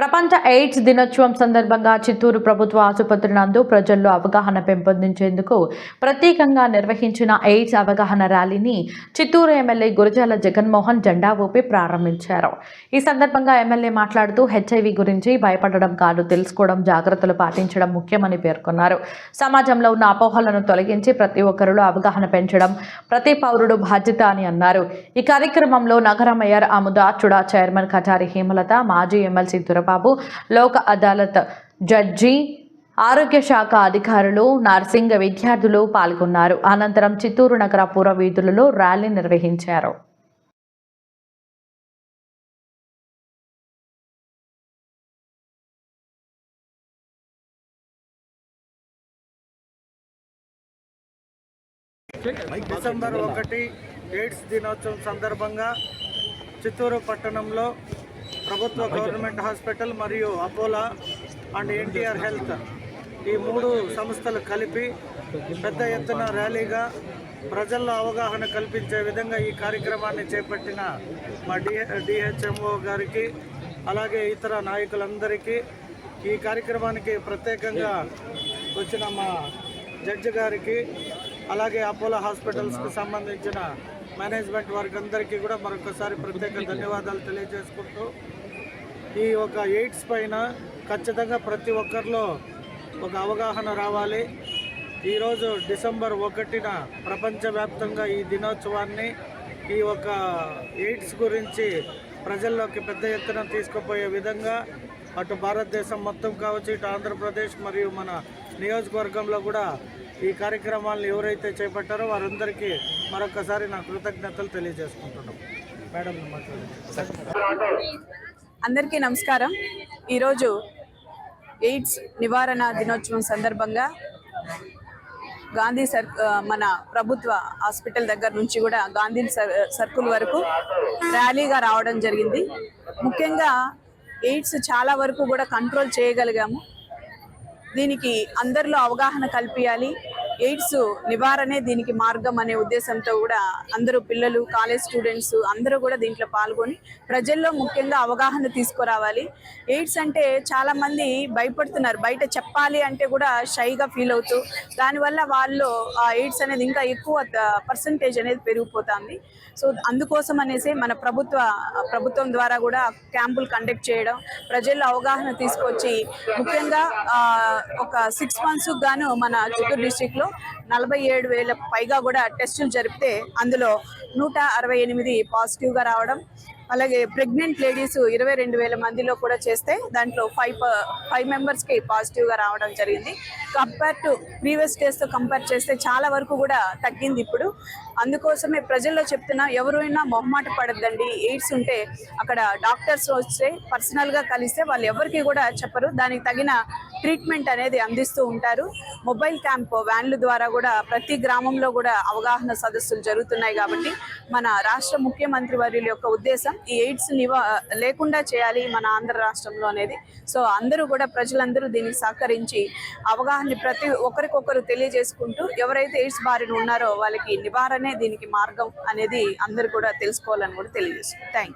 ప్రపంచ ఎయిడ్స్ దినోత్సవం సందర్భంగా చిత్తూరు ప్రభుత్వ ఆసుపత్రి నందు ప్రజల్లో అవగాహన పెంపొందించేందుకు ప్రత్యేకంగా నిర్వహించిన ఎయిడ్స్ అవగాహన ర్యాలీని చిత్తూరు ఎమ్మెల్యే గురజాల జగన్మోహన్ జెండా ఊపి ప్రారంభించారు. ఈ సందర్భంగా ఎమ్మెల్యే మాట్లాడుతూ హెచ్ఐవి గురించి భయపడడం కాదు తెలుసుకోవడం జాగ్రత్తలు పాటించడం ముఖ్యమని పేర్కొన్నారు. సమాజంలో ఉన్న అపోహలను తొలగించి ప్రతి ఒక్కరిలో అవగాహన పెంచడం ప్రతి పౌరుడు బాధ్యత అని అన్నారు. ఈ కార్యక్రమంలో నగర మేయర్ అముదాచుడా చైర్మన్ కటారి హేమలత మాజీ ఎమ్మెల్సీ చంద్రబాబు లోక్ అదాలత్ జడ్జి ఆరోగ్య శాఖ అధికారులు నర్సింగ్ విద్యార్థులు పాల్గొన్నారు. అనంతరం చిత్తూరు నగర పూర్వ వీధులలో ర్యాలీ నిర్వహించారు. డిసెంబర్ ఒకటి ఎయిడ్స్ దినోత్సవం సందర్భంగా చిత్తూరు పట్టణంలో ప్రభుత్వ గవర్నమెంట్ హాస్పిటల్ మరియు అపోలా అండ్ ఎన్టీఆర్ హెల్త్. ఈ మూడు సంస్థలు కలిపి పెద్ద ఎత్తున ర్యాలీగా ప్రజల్లో అవగాహన కల్పించే విధంగా ఈ కార్యక్రమాన్ని చేపట్టిన మా డిహెచ్ఎంఓ గారికి అలాగే ఇతర నాయకులందరికీ ఈ కార్యక్రమానికి ప్రత్యేకంగా వచ్చిన మా జడ్జి గారికి అలాగే అపోలో హాస్పిటల్స్కి సంబంధించిన మేనేజ్మెంట్ వారికి అందరికీ కూడా మరొకసారి ప్రత్యేక ధన్యవాదాలు తెలియజేసుకుంటూ ఈ ఒక ఎయిడ్స్ పైన ఖచ్చితంగా ప్రతి ఒక్కరిలో ఒక అవగాహన రావాలి. ఈరోజు డిసెంబర్ ఒకటిన ప్రపంచవ్యాప్తంగా ఈ దినోత్సవాన్ని ఈ ఒక ఎయిడ్స్ గురించి ప్రజల్లోకి పెద్ద ఎత్తున తీసుకుపోయే విధంగా అటు భారతదేశం మొత్తం కావచ్చు ఇటు ఆంధ్రప్రదేశ్ మరియు మన నియోజకవర్గంలో కూడా ఈ కార్యక్రమాలను ఎవరైతే చేపట్టారో వారందరికీ మరొకసారి నా కృతజ్ఞతలు తెలియజేసుకుంటున్నాం. మేడం మాట్లాడండి అందరికీ నమస్కారం. ఈరోజు ఎయిడ్స్ నివారణ దినోత్సవం సందర్భంగా గాంధీ సర్ మన ప్రభుత్వ హాస్పిటల్ దగ్గర నుంచి కూడా గాంధీ సర్ సర్కిల్ వరకు ర్యాలీగా రావడం జరిగింది. ముఖ్యంగా ఎయిడ్స్ చాలా వరకు కూడా కంట్రోల్ చేయగలిగాము. దీనికి అందరిలో అవగాహన కల్పించాలి ఎయిడ్స్ నివారణే దీనికి మార్గం అనే ఉద్దేశంతో కూడా అందరూ పిల్లలు కాలేజ్ స్టూడెంట్స్ అందరూ కూడా దీంట్లో పాల్గొని ప్రజల్లో ముఖ్యంగా అవగాహన తీసుకురావాలి. ఎయిడ్స్ అంటే చాలామంది భయపడుతున్నారు. బయట చెప్పాలి అంటే కూడా షైగా ఫీల్ అవుతూ దానివల్ల వాళ్ళు ఆ ఎయిడ్స్ అనేది ఇంకా ఎక్కువ పర్సంటేజ్ అనేది పెరిగిపోతుంది. సో అందుకోసం అనేసి మన ప్రభుత్వ ప్రభుత్వం ద్వారా కూడా క్యాంపులు కండక్ట్ చేయడం ప్రజల్లో అవగాహన తీసుకొచ్చి ముఖ్యంగా ఒక సిక్స్ మంత్స్ గాను మన చిత్తూరు డిస్టిక్లో నలభై ఏడు వేల పైగా కూడా టెస్టులు జరిపితే అందులో నూట అరవై ఎనిమిది పాజిటివ్గా రావడం అలాగే ప్రెగ్నెంట్ లేడీస్ ఇరవై రెండు వేల మందిలో కూడా చేస్తే దాంట్లో ఫైవ్ ఫైవ్ మెంబర్స్కి పాజిటివ్గా రావడం జరిగింది. కంపేర్ టు ప్రీవియస్ డేస్తో కంపేర్ చేస్తే చాలా వరకు కూడా తగ్గింది ఇప్పుడు. అందుకోసమే ప్రజల్లో చెప్తున్నా ఎవరైనా మొహమాట పడద్దండి. ఎయిడ్స్ ఉంటే అక్కడ డాక్టర్స్ వస్తే పర్సనల్గా కలిస్తే వాళ్ళు ఎవరికి కూడా చెప్పరు. దానికి తగిన ట్రీట్మెంట్ అనేది అందిస్తూ ఉంటారు. మొబైల్ క్యాంప్ వ్యాన్ల ద్వారా కూడా ప్రతి గ్రామంలో కూడా అవగాహన సదస్సులు జరుగుతున్నాయి కాబట్టి మన రాష్ట్ర ముఖ్యమంత్రి వర్యుల యొక్క ఉద్దేశం ఎయిడ్స్ నివా లేకుండా చేయాలి మన ఆంధ్ర రాష్ట్రంలో అనేది. సో అందరూ కూడా ప్రజలందరూ దీనికి సహకరించి అవగాహన ప్రతి ఒక్కరికొకరు తెలియజేసుకుంటూ ఎవరైతే ఎయిడ్స్ బారిన ఉన్నారో వాళ్ళకి నివారణే దీనికి మార్గం అనేది అందరూ కూడా తెలుసుకోవాలని కూడా తెలియజేస్తుంది థ్యాంక్